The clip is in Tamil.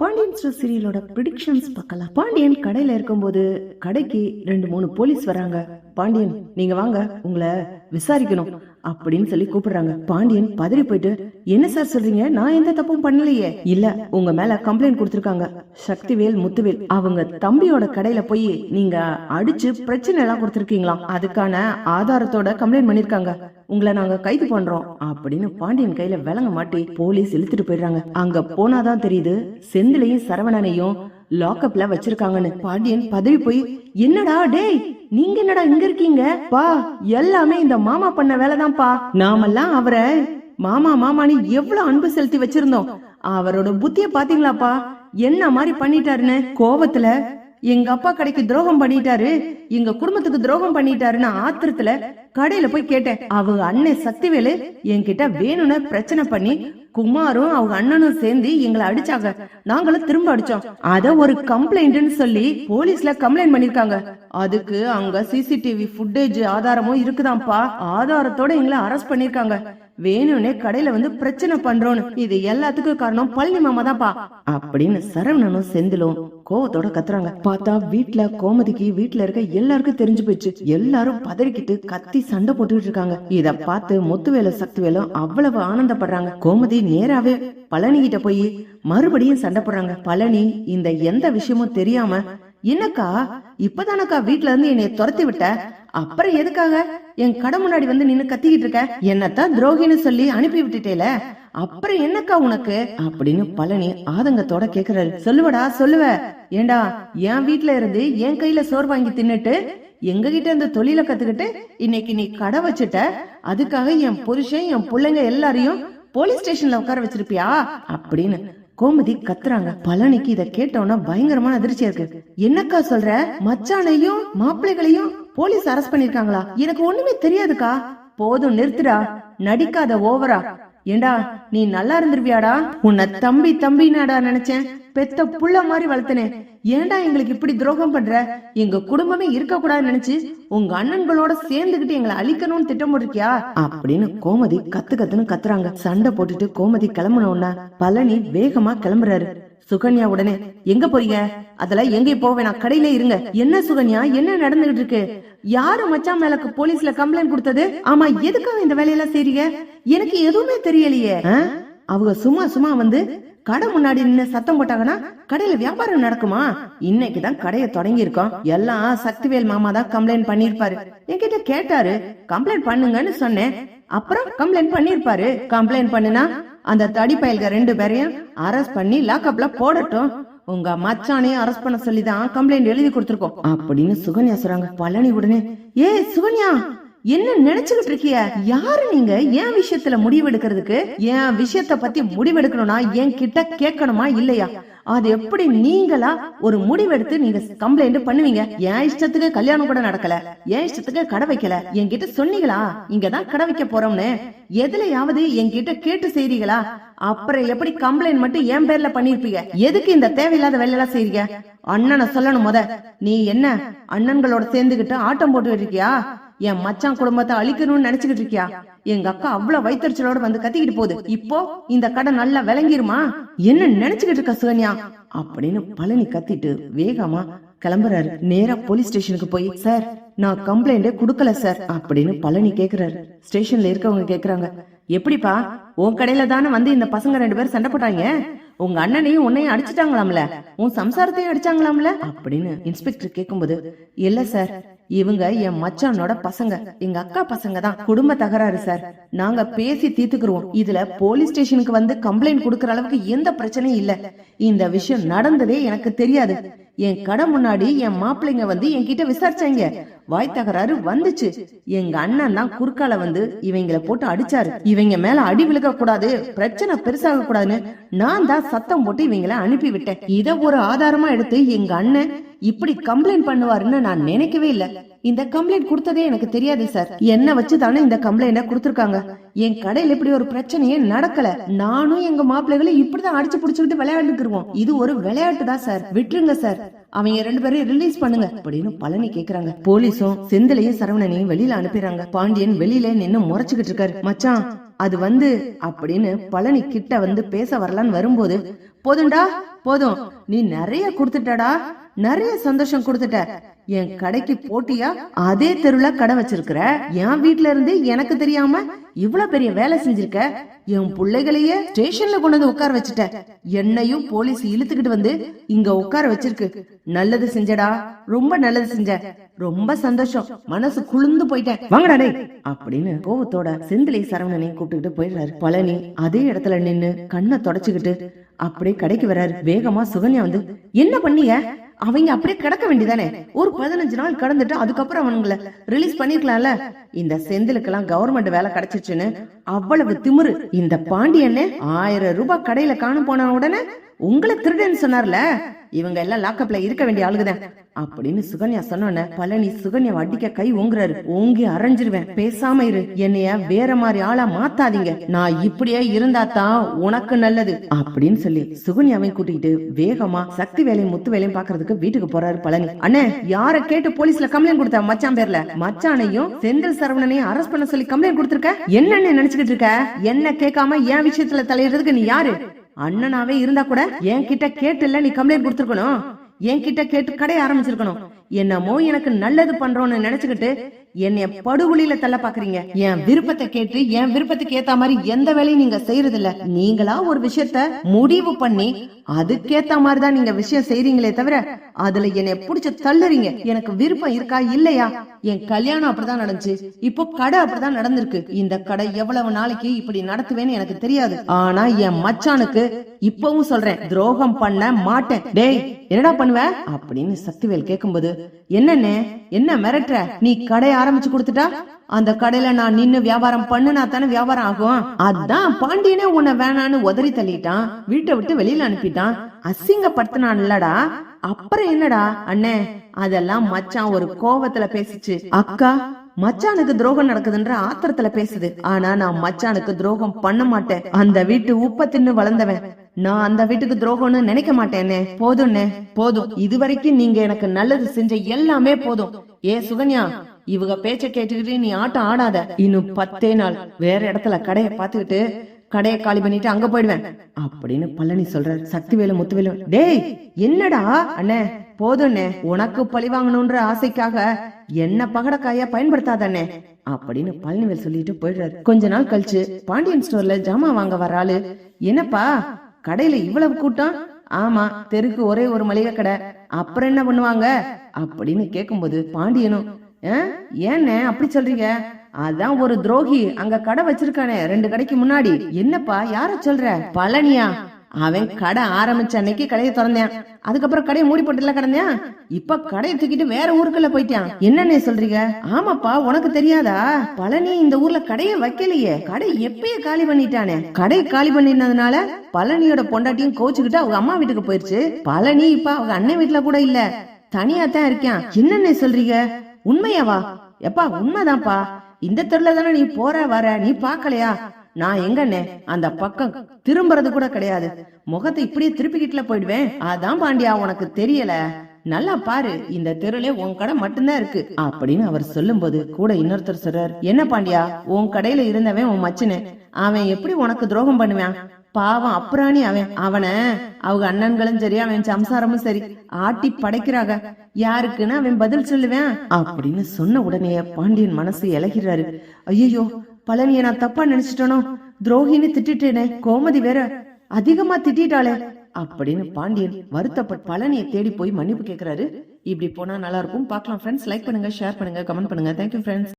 பாண்டியன் ஸ்டோர் சீரியலோட ப்ரிடிக்ஷன்ஸ் பார்க்கலாம். பாண்டியன் கடையில இருக்கும்போது கடைக்கு ரெண்டு மூணு போலீஸ் வராங்க. பாண்டியன் நீங்க வாங்க உங்களை விசாரிக்கணும் அப்படின்னு சொல்லி கூப்பிடுறாங்க. பாண்டியன் பதறி போயிட்டு என்ன சார் சொல்றீங்க? நான் எந்த தப்பும் பண்ணலையே. இல்ல உங்க மேல கம்ப்ளைண்ட் கொடுத்துருக்காங்க. சக்திவேல் முத்துவேல் அவங்க தம்பியோட கடையில போய் நீங்க அடிச்சு பிரச்சனை எல்லாம் கொடுத்துருக்கீங்களா? அதுக்கான ஆதாரத்தோட கம்ப்ளைண்ட் பண்ணிருக்காங்க. உங்களை நாங்க கைது பண்றோம் அப்படின்னு பாண்டியன் கையில விலங்க மாட்டி போலீஸ் இழுத்துட்டு போயிடுறாங்க. அங்க போனாதான் தெரியுது செந்திலையும் சரவணனையும் லாக்அப்ல வச்சிருக்காங்கன்னு. பாண்டியன் பதவி போய் என்னடா டேய் நீங்க என்னடா இங்க இருக்கீங்க? பா எல்லாமே இந்த மாமா பண்ண வேலைதான்ப்பா. நாமெல்லாம் அவரை மாமா மாமான்னு எவ்வளவு அன்பு செலுத்தி வச்சிருந்தோம். அவரோட புத்திய பாத்தீங்களாப்பா? என்ன மாதிரி பண்ணிட்டாருன்னு? கோபத்துல எங்க அப்பா கடைக்கு துரோகம் பண்ணிட்டாரு எங்க குடும்பத்துக்கு துரோகம் பண்ணிட்டாருன்னு ஆத்திரத்துல கடையில போய் கேட்டேன் அவங்க அண்ணன் சக்திவேலு என்கிட்ட வேணும்னு பிரச்சனை பண்ணி குமாரும் அவங்க அண்ணனும் சேர்ந்து எங்களை அடிச்சாங்க. நாங்களும் திரும்ப அடிச்சோம். அத ஒரு கம்ப்ளைண்ட்னு சொல்லி போலீஸ்ல கம்ப்ளைண்ட் பண்ணிருக்காங்க. அதுக்கு அங்க சிசிடிவி ஃபுட்டேஜ் ஆதாரமும் இருக்குதாம்ப்பா. ஆதாரத்தோட எங்களை அரெஸ்ட் பண்ணிருக்காங்க. வேணும்னே கடையில வந்து பிரச்சனை பண்றோம்னு. இது எல்லாத்துக்கும் காரணம் பழனி மாமா தான்ப்பா. அப்படின்னு சரவணனும் செந்திலும் கோவத்தோட கத்துறாங்க. பார்த்தா வீட்டுல கோமதிக்கு வீட்டுல இருக்க எல்லாருக்கும் தெரிஞ்சு போச்சு. எல்லாரும் பதறிக்கிட்டு கத்தி சண்டை போட்டுக்கிட்டு இருக்காங்க இத பார்த்து முத்துவேலு சக்திவேலும் அவ்வளவு ஆனந்தப்படுறாங்க. கோமதி நேராவே பழனி கிட்ட போய் மறுபடியும் சண்டை போடுறாங்க. பழனி இந்த எந்த விஷயமும் தெரியாம என்னக்கா இப்பதானக்கா வீட்ல இருந்து என்னைய துரத்தி விட்ட? அப்புறம் எதுக்காக? என் கடை முன்னாடி வந்து நின்னு கத்திக்கிட்டு இருக்க? என்னத்தான் துரோகின்னு சொல்லி அனுப்பி விட்டுட்டேல? அப்புறம் என்னக்கா உனக்கு? அப்படின்னு பழனி ஆதங்கத்தோட கேக்குறாரு சொல்லுவடா சொல்லுவ. ஏண்டா என் வீட்ல இருந்து என் கையில சோறு வாங்கி தின்னுட்டு எங்க கிட்ட இருந்து தொழில கத்துக்கிட்டு இன்னைக்கு நீ கடை வச்சுட்ட? அதுக்காக என் புருஷன் என் பிள்ளைங்க எல்லாரையும் போலீஸ் ஸ்டேஷன்ல உட்கார வச்சிருப்பியா? அப்படின்னு கோமதி கத்துறாங்க. பழனிக்கு இத கேட்டோன்னா பயங்கரமான அதிர்ச்சியா இருக்கு. என்னக்கா சொல்ற? மச்சானையும் மாப்பிள்ளைகளையும் போலீஸ் அரெஸ்ட் பண்ணிருக்காங்களா? எனக்கு ஒண்ணுமே தெரியாதுக்கா. போதும் நிறுத்துடா. நடிக்காத ஓவரா. ஏண்டா நீ நல்லா இருந்திருவியாடா உன்னை தம்பி தம்பினாடா நினைச்சேன். பெத்த புள்ள மாதிரி வளர்த்தனே. ஏன்டா எங்களுக்கு இப்படி துரோகம் பண்ற? எங்க குடும்பமே இருக்க கூடாதுன்னு நினைச்சு உங்க அண்ணன்களோட சேர்ந்துகிட்டு எங்களை அழிக்கணும்னு திட்டம் போட்டிருக்கியா? அப்படின்னு கோமதி கத்து கத்துன்னு கத்துறாங்க. சண்டை போட்டுட்டு கோமதி கிளம்புன உடனே பழனி வேகமா கிளம்புறாரு. சுகன்யா உடனே எங்க போறீங்க? அதெல்லாம் எங்க போவேனா கடையில இருங்க. என்ன சுகன்யா? என்ன நடந்துகிட்டு இருக்கு? யாரு மச்சான் மேலக்கு போலீஸ்ல கம்ப்ளைண்ட் கொடுத்தது? ஆமா எதுக்காக இந்த வேலையெல்லாம் செய்றீங்க? எனக்கு எதுவுமே தெரியலையே. அவங்க சும்மா சும்மா வந்து கடை முன்னாடி நின்னு சத்தம் போட்டாங்கன்னா கடையில வியாபாரம் நடக்குமா? இன்னைக்கு தான் கடையை தொடங்கி இருக்கோம் எல்லாம் சக்திவேல் மாமா தான் கம்ப்ளைண்ட் பண்ணிருப்பாரு என்கிட்ட கேட்டாரு கம்ப்ளைண்ட் பண்ணுங்கன்னு சொன்னேன். அப்புறம் கம்ப்ளைண்ட் பண்ணிருப்பாரு கம்ப்ளைண்ட் பண்ணுனா அந்த தடி பயல்க ரெண்டு பேரையும் அரெஸ்ட் பண்ணி லாக்அப்ல போடட்டும். உங்க மச்சானையும் அரெஸ்ட் பண்ண சொல்லி தான் கம்ப்ளைண்ட் எழுதி கொடுத்துருக்கோம். அப்படின்னு சுகன்யா சொல்றாங்க. பழனி உடனே ஏ சுகன்யா என்ன நினைச்சுக்கிட்டு இருக்கிய? யாரு நீங்க? என் விஷயத்துல முடிவெடுக்கிறதுக்கு? என் விஷயத்த பத்தி முடிவெடுக்கணும்னா என் கிட்ட கேட்கணுமா இல்லையா? அது எப்படி நீங்களா ஒரு முடிவெடுத்து நீங்க கம்ப்ளைண்ட் பண்ணுவீங்க? என் இஷ்டத்துக்கு கல்யாணம் கூட நடக்கல? என் இஷ்டத்துக்கு கடை வைக்கல? என்கிட்ட சொன்னீங்களா? இங்கதான் கடை வைக்க போறோம்னு. எதுலயாவது என்கிட்ட கேட்டு செய்றீங்களா? அப்புறம் எப்படி கம்ப்ளைண்ட் மட்டும் என் பேர்ல பண்ணிருப்பீங்க? எதுக்கு இந்த தேவையில்லாத வேலையெல்லாம் செய்றீங்க? அண்ணனை சொல்லணும் முத நீ என்ன? அண்ணன்களோட சேர்ந்துகிட்டு ஆட்டம் போட்டு இருக்கியா? என் மச்சான் குடும்பத்தை அழிக்கணும்னு நினைச்சுக்கிட்டு இருக்கியா? எங்க அக்கா அவ்வளவு வைத்தறிச்சலோட வந்து கத்திக்கிட்டு போகுது. இப்போ இந்த கடை நல்லா விளங்கிருமா? என்ன நினைச்சுக்கிட்டு இருக்க சுகன்யா? அப்படின்னு பழனி கத்திட்டு வேகமா கிளம்புறாரு. நேரா போலீஸ் ஸ்டேஷனுக்கு போய் சார் நான் கம்ப்ளைண்டே குடுக்கல சார் அப்படின்னு பழனி கேக்குறாரு. ஸ்டேஷன்ல இருக்கவங்க கேக்குறாங்க. எப்படிப்பா? உன் கடையில தானே வந்து இந்த பசங்க ரெண்டு பேரும் சண்டை போட்டாங்க? உங்க அண்ணனையும் உன்னையும் அடிச்சிட்டாங்களாம்ல? உன் சம்சாரத்தையும் அடிச்சாங்களாம்ல? அப்படின்னு இன்ஸ்பெக்டர் கேக்கும்போது இல்ல சார். இவங்க என் மச்சானோட பசங்க. எங்க அக்கா பசங்க தான் குடும்ப தகராறு சார். நாங்க பேசி தீர்த்துக்குருவோம். இதுல போலீஸ் ஸ்டேஷனுக்கு வந்து கம்ப்ளைண்ட் கொடுக்கற அளவுக்கு எந்த பிரச்சனையும் இல்ல. இந்த விஷயம் நடந்ததே எனக்கு தெரியாது. என் கடை முன்னாடி என் மாப்பிள்ளைங்க வந்து என்கிட்ட விசாரிச்சாங்க. வாய் தகராறு வந்துச்சு. எங்க அண்ணன் தான் குறுக்கால வந்து இவங்களை போட்டு அடிச்சாரு. இவங்க மேல அடி விழுக கூடாது பிரச்சனை பெருசாக கூடாதுன்னு நான் தான் சத்தம் போட்டு இவங்களை அனுப்பி விட்டேன் இத ஒரு ஆதாரமா எடுத்து எங்க அண்ணன் இப்படி கம்ப்ளைண்ட் பண்ணுவாருன்னு நான் நினைக்கவே இல்ல. இந்த கம்ப்ளைண்ட் கொடுத்ததே எனக்கு தெரியாது சார் என்ன வச்சு தானே இந்த கம்ப்ளைண்ட கொடுத்துருக்காங்க. என் கடையில இப்படி ஒரு பிரச்சனையே நடக்கல. நானும் எங்க மாப்பிள்ளைகளும் இப்படிதான் அடிச்சு புடிச்சுக்கிட்டு விளையாண்டுக்குருவோம். இது ஒரு விளையாட்டு தான் சார் விட்டுருங்க சார் அவங்க ரெண்டு பேரையும் ரிலீஸ் பண்ணுங்க அப்படின்னு பழனி கேக்குறாங்க. போலீஸும் செந்திலையும் சரவணனையும் வெளியில அனுப்பிடுறாங்க. பாண்டியன் வெளியில நின்னு முறைச்சுக்கிட்டு இருக்காரு. மச்சான் அது வந்து அப்படின்னு பழனி கிட்ட வந்து பேச வரலான்னு வரும்போது போதும்டா போதும். நீ நிறைய கொடுத்துட்டடா நிறைய சந்தோஷம் கொடுத்துட்ட. என் கடைக்கு போட்டியா? அதே தெருவுல கடை வச்சிருக்கிற. என் வீட்ல இருந்து எனக்கு தெரியாம இவ்வளவு பெரிய வேலை செஞ்சிருக்க. என் பிள்ளைகளையே ஸ்டேஷன்ல கொண்டு வந்து உட்கார வச்சுட்ட. என்னையும் போலீஸ் இழுத்துக்கிட்டு வந்து இங்க உட்கார வச்சிருக்கு. நல்லது செஞ்சடா. ரொம்ப நல்லது செஞ்ச. ரொம்ப சந்தோஷம். மனசு குளிர்ந்து போயிட்டேன் வாங்கடா அப்படின்னு கோவத்தோட செந்திலை சரவணனை கூப்பிட்டுக்கிட்டு போயிடுறாரு பழனி. அதே இடத்துல நின்னு கண்ணை தொடச்சுக்கிட்டு அப்படியே கடைக்கு வராரு. வேகமா சுகன்யா வந்து என்ன பண்ணீங்க அவங்க அப்படியே கிடக்க வேண்டியதானே? ஒரு பதினஞ்சு நாள் கடந்துட்டு அதுக்கப்புறம் அவனுங்களை ரிலீஸ் பண்ணிருக்கலாம்ல? இந்த செந்திலுக்கெல்லாம் கவர்மெண்ட் வேலை கிடைச்சிச்சுன்னு அவ்வளவு திமிரு. இந்த பாண்டியன்னு ஆயிரம் ரூபாய் கடையில காண போன உடனே உங்களை திருடன்னு சொன்னார்ல. இவங்க எல்லாம் லாக்கப்ல இருக்க வேண்டிய ஆளுகுதான் அப்படின்னு சுகன்யா சொன்னோன்ன பழனி சுகன்யா அடிக்க கை ஓங்குறாரு. ஓங்கி அரைஞ்சிருவேன். பேசாம இரு. என்னைய வேற மாதிரி ஆளா மாத்தாதீங்க. நான் இப்படியே இருந்தா தான் உனக்கு நல்லது. அப்படின்னு சொல்லி சுகன்யாவை கூட்டிட்டு வேகமா சக்தி வேலையும் முத்து வேலையும் பாக்குறதுக்கு வீட்டுக்கு போறாரு பழனி. அண்ணே யார கேட்டு போலீஸ்ல கம்ப்ளைண்ட் கொடுத்த மச்சான் பேர்ல? மச்சானையும் செந்தில் சரவணனையும் அரெஸ்ட் பண்ண சொல்லி கம்ப்ளைண்ட் கொடுத்திருக்க? என்னன்னு நினைச்சுக்கிட்டு இருக்க? என்ன கேட்காம என் விஷயத்துல தலையிடுறதுக்கு நீ யாரு? அண்ணனாவே இருந்தா கூட என்கிட்ட கேட்டுல நீ கம்ப்ளைண்ட் கொடுத்துருக்கணும். என்கிட்ட கேட்டு கடைய ஆரம்பிச்சிருக்கணும். என்னமோ எனக்கு நல்லது பண்றோம்னு நினைச்சுக்கிட்டு என்னைய படுகொலியில தள்ள பாக்குறீங்க. என் விருப்பத்தை கேட்டு என் விருப்பத்துக்கு ஏத்த மாதிரி எந்த வேலையும் நீங்க செய்யறது இல்ல நீங்களா ஒரு விஷயத்த முடிவு பண்ணி அதுக்கேத்த மாதிரி தான் நீங்க விஷயம் செய்றீங்களே தவிர அதுல என்னைய புடிச்சு தள்ளுறீங்க. எனக்கு விருப்பம் இருக்கா இல்லையா? என் கல்யாணம் அப்படிதான் நடந்துச்சு. இப்போ கடை அப்படிதான் நடந்திருக்கு. இந்த கடை எவ்வளவு நாளைக்கு இப்படி நடத்துவேன்னு எனக்கு தெரியாது. ஆனா என் மச்சானுக்கு இப்பவும் சொல்றேன் துரோகம் பண்ண மாட்டேன். டேய் என்னடா பண்ணுவ? அப்படின்னு சக்திவேல் கேக்கும்போது என்னண்ணே? என்ன மிரட்டுற? நீ கடை ஆரம்பிச்சு கொடுத்துட்டா? அந்த கடையில நான் நின்னு வியாபாரம் பண்ணுனா தானே வியாபாரம் ஆகும். அதான் பாண்டியனே உன்னை வேணான்னு உதறி தள்ளிட்டான். வீட்டை விட்டு வெளியில அனுப்பிட்டான். அசிங்கப்படுத்தினான் இல்லடா அப்புறம் என்னடா? அண்ணே அதெல்லாம் மச்சான் ஒரு கோவத்துல பேசிச்சு. அக்கா மச்சானுக்கு துரோகம் நடக்குதுன்ற ஆத்திரத்துல பேசுது. ஆனா நான் மச்சானுக்கு துரோகம் பண்ண மாட்டேன். அந்த வீட்டு உப்ப தின்னு வளர்ந்தவன். நான் அந்த வீட்டுக்கு துரோகம்னு நினைக்க மாட்டேனே. போதும்னே. போதும். இதுவரைக்கும் நீங்க எனக்கு நல்லது செஞ்ச எல்லாமே போதும். ஏ சுகன்யா இவங்க பேச்ச கேட்டுக்கிட்டு நீ ஆட்டம் ஆடாத. இன்னும் பத்தே நாள் வேற இடத்துல கடைய பாத்துக்கிட்டு கடையை காலி பண்ணிட்டு அங்க போயிடுவேன். அப்படின்னு பழனி சொல்றாரு சக்திவேலு முத்துவேலு டேய் என்னடா? அண்ணே போதும்ண்ணே உனக்கு பழி வாங்கணும்ன்ற ஆசைக்காக என்ன பகடக்காயா பயன்படுத்தாதண்ணே. அப்படின்னு பழனிவேல் சொல்லிட்டு போயிடுறாரு. கொஞ்ச நாள் கழிச்சு பாண்டியன் ஸ்டோர்ல ஜாமான் வாங்க வர ஆளு என்னப்பா கடையில இவ்வளவு கூட்டம்? ஆமா தெருக்கு ஒரே ஒரு மளிகை கடை. அப்புறம் என்ன பண்ணுவாங்க? அப்படின்னு கேக்கும்போது பாண்டியனும் "ஆ, அப்படி சொல்றீங்க? அதான் ஒரு துரோகி அங்க கடை வச்சிருக்கானே ரெண்டு கடைக்கு முன்னாடி. என்னப்பா யார சொல்ற? பழனியா? அவன் கடை ஆரம்பிச்ச அன்னைக்கு கடையை திறந்தேன். அதுக்கப்புறம் கடையை மூடி போட்டுல கிடந்தேன். இப்ப கடையை தூக்கிட்டு வேற ஊருக்குள்ள போயிட்டான். என்னன்னே சொல்றீங்க? ஆமாப்பா உனக்கு தெரியாதா? பழனி இந்த ஊர்ல கடையை வைக்கலையே. கடை எப்பயே காலி பண்ணிட்டானே. கடை காலி பண்ணினதுனால பழனியோட பொண்டாட்டியும் கோச்சுக்கிட்டு அவங்க அம்மா வீட்டுக்கு போயிருச்சு. பழனி இப்ப அவங்க அண்ணன் வீட்டுல கூட இல்ல. தனியா தான் இருக்கான். என்னன்னே சொல்றீங்க? உண்மையாவா? எப்பா உண்மைதான்ப்பா. இந்த தெருல தானே நீ போற வர நீ பாக்கலையா நான் எங்கண்ணே? அந்த பக்கம் திரும்புறது கூட கிடையாது. முகத்தை இப்படியே திருப்பிக்கிட்டுல போயிடுவேன். அதான் பாண்டியா உனக்கு தெரியல. நல்லா பாரு இந்த தெருல உன் கடை மட்டும்தான் இருக்கு. அப்படின்னு அவர் சொல்லும்போது கூட இன்னொருத்தர் சொல்றார் என்ன பாண்டியா? உன் கடையில இருந்தவன் உன் மச்சனு அவன் எப்படி உனக்கு துரோகம் பண்ணுவான்? பாவம் அப்புறாணி அவன். அவனை. அவங்க அண்ணன்களும் சரி அவன் சம்சாரமும் சரி ஆட்டி படைக்கிறாங்க. யாருக்குன்னு அவன் பதில் சொல்லுவேன். அப்படின்னு சொன்ன உடனே பாண்டியன் மனசு இலகிறாரு. ஐயோ பழனிய நான் தப்பா நினைச்சிட்டனோ? துரோகின்னு திட்டிட்டேனே கோமதி வேற அதிகமா திட்டிட்டாளே. அப்படின்னு பாண்டியன் வருத்தப்பட்டு பழனியை தேடி போய் மன்னிப்பு கேக்குறாரு. இப்படி போனா நல்லா இருக்கும் பார்க்கலாம் ஃப்ரெண்ட்ஸ் லைக் பண்ணுங்க ஷேர் பண்ணுங்க கமெண்ட் பண்ணுங்க. Thank you friends